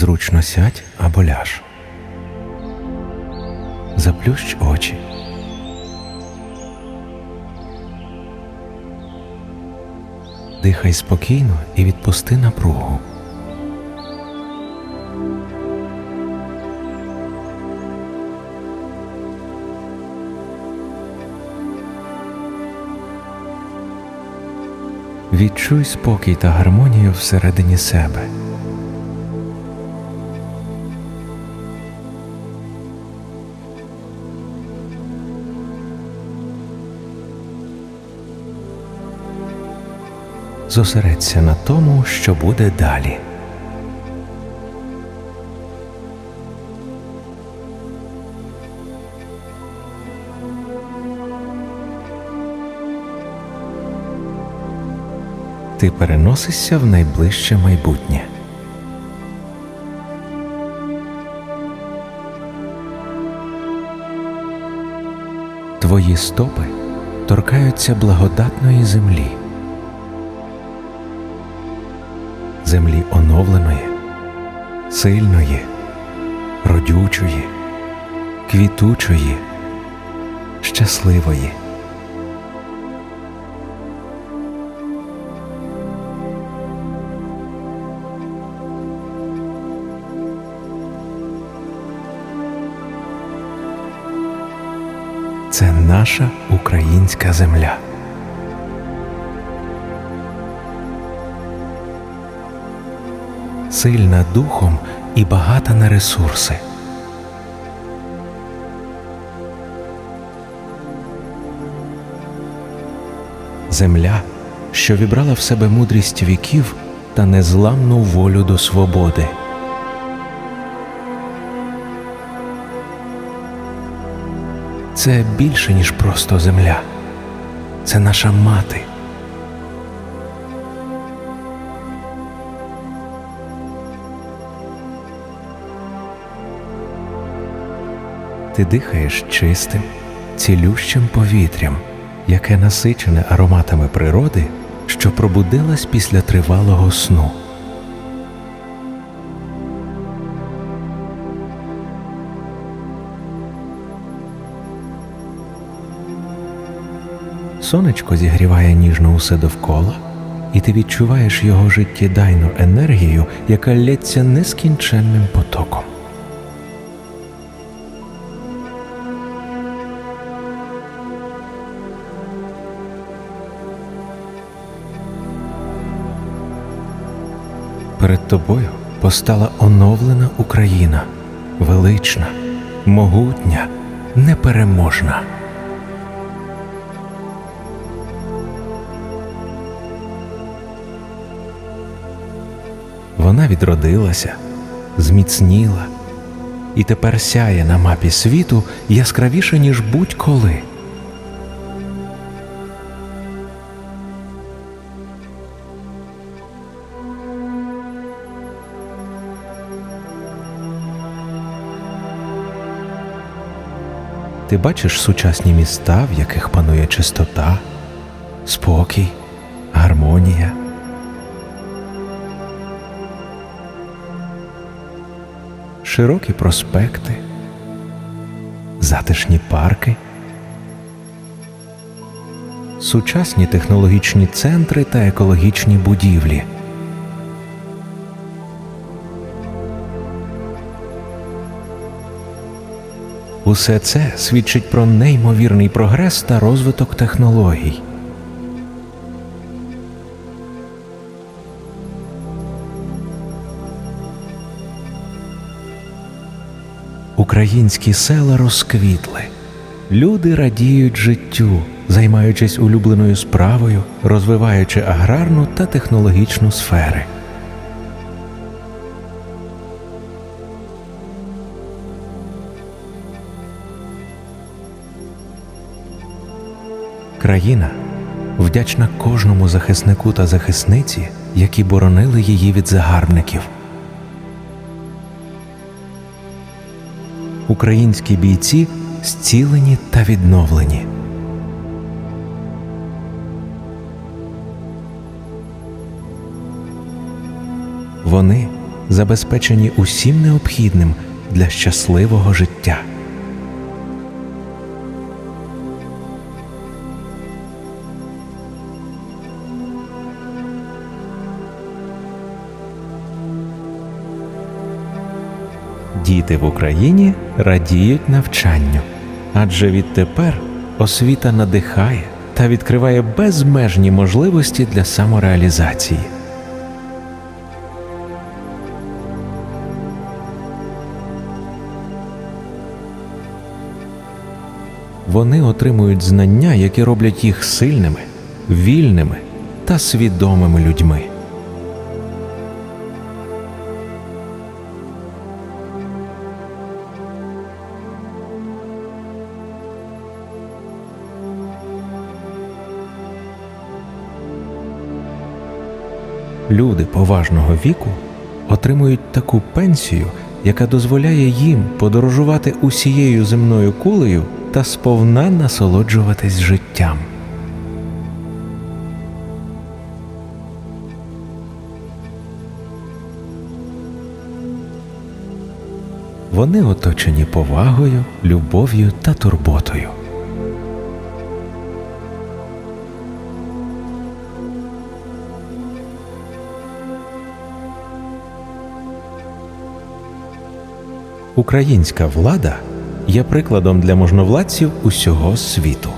Зручно сядь або ляж. Заплющ очі. Дихай спокійно і відпусти напругу. Відчуй спокій та гармонію всередині себе. Зосередься на тому, що буде далі. Ти переносишся в найближче майбутнє. Твої стопи торкаються благодатної землі. Землі оновленої, сильної, родючої, квітучої, щасливої. Це наша українська земля. Сильна духом і багата на ресурси. Земля, що вібрала в себе мудрість віків та незламну волю до свободи. Це більше, ніж просто земля. Це наша мати. Ти дихаєш чистим, цілющим повітрям, яке насичене ароматами природи, що пробудилась після тривалого сну. Сонечко зігріває ніжно усе довкола, і ти відчуваєш його життєдайну енергію, яка лється нескінченним потоком. Перед тобою постала оновлена Україна, велична, могутня, непереможна. Вона відродилася, зміцніла і тепер сяє на мапі світу яскравіше, ніж будь-коли. Ти бачиш сучасні міста, в яких панує чистота, спокій, гармонія. широкі проспекти, затишні парки, сучасні технологічні центри та екологічні будівлі. Усе це свідчить про неймовірний прогрес та розвиток технологій. Українські села розквітли, люди радіють життю, займаючись улюбленою справою, розвиваючи аграрну та технологічну сфери. Країна вдячна кожному захиснику та захисниці, які боронили її від загарбників. Українські бійці зцілені та відновлені. Вони забезпечені усім необхідним для щасливого життя. Діти в Україні радіють навчанню, адже відтепер освіта надихає та відкриває безмежні можливості для самореалізації. Вони отримують знання, які роблять їх сильними, вільними та свідомими людьми. Люди поважного віку отримують таку пенсію, яка дозволяє їм подорожувати усією земною кулею та сповна насолоджуватись життям. Вони оточені повагою, любов'ю та турботою. Українська влада є прикладом для можновладців усього світу.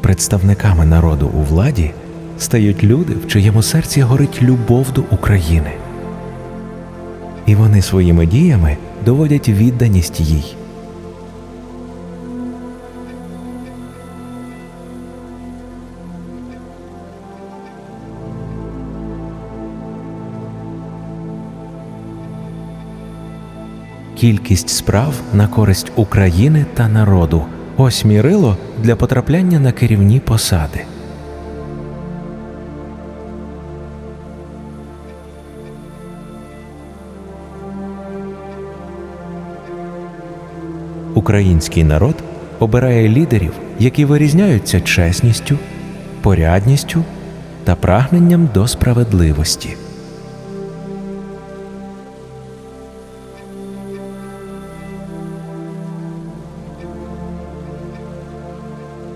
Представниками народу у владі стають люди, в чиєму серці горить любов до України. І вони своїми діями доводять відданість їй. Кількість справ на користь України та народу ось мірило для потрапляння на керівні посади. Український народ обирає лідерів, які вирізняються чесністю, порядністю та прагненням до справедливості.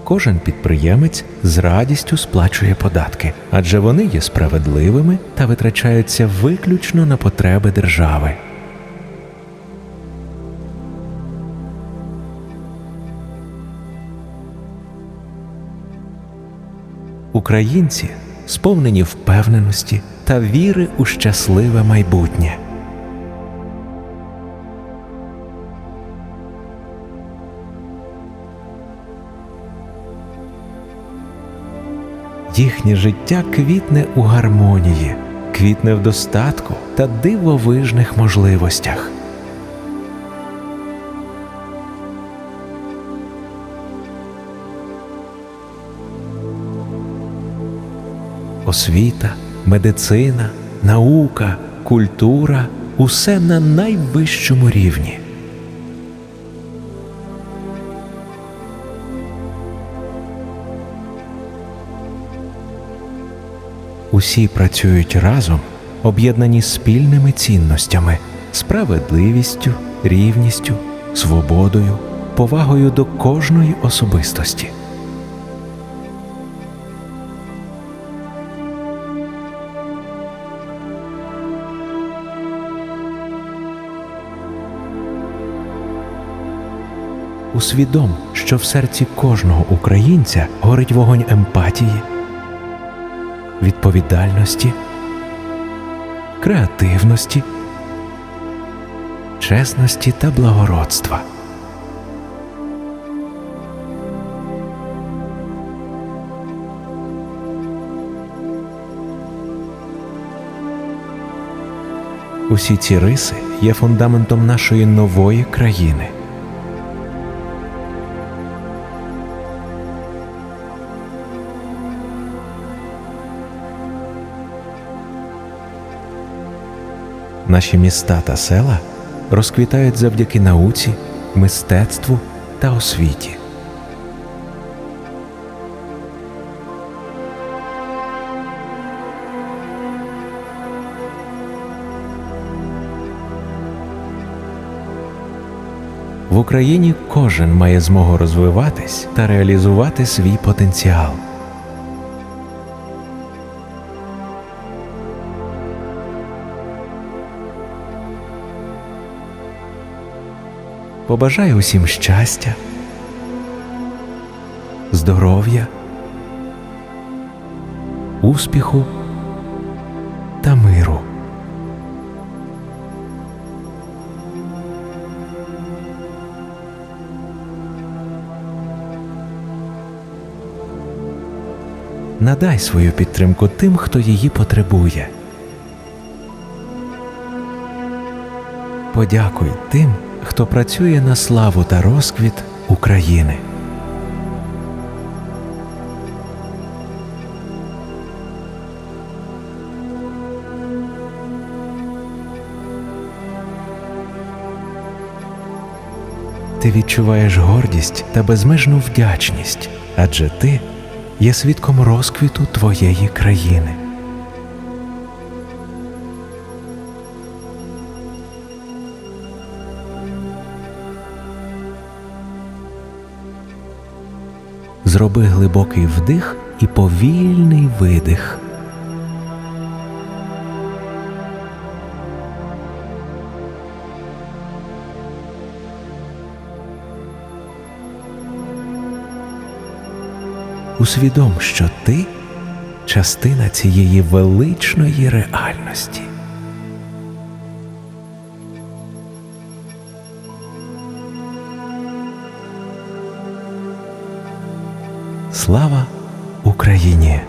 Кожен підприємець з радістю сплачує податки, адже вони є справедливими та витрачаються виключно на потреби держави. Українці сповнені впевненості та віри у щасливе майбутнє. Їхнє життя квітне у гармонії, квітне в достатку та дивовижних можливостях. Освіта, медицина, наука, культура усе на найвищому рівні. Усі працюють разом, об'єднані спільними цінностями, справедливістю, рівністю, свободою, повагою до кожної особистості. Усвідом, що в серці кожного українця горить вогонь емпатії відповідальності, креативності, чесності та благородства. Усі ці риси є фундаментом нашої нової країни. Наші міста та села розквітають завдяки науці, мистецтву та освіті. В Україні кожен має змогу розвиватись та реалізувати свій потенціал. Побажаю усім щастя, здоров'я, успіху та миру. Надай свою підтримку тим, хто її потребує. Подякуй тим, хто працює на славу та розквіт України. Ти відчуваєш гордість та безмежну вдячність, адже ти є свідком розквіту твоєї країни. Зроби глибокий вдих і повільний видих. Усвідом, що ти частина цієї величної реальності. Слава Україні!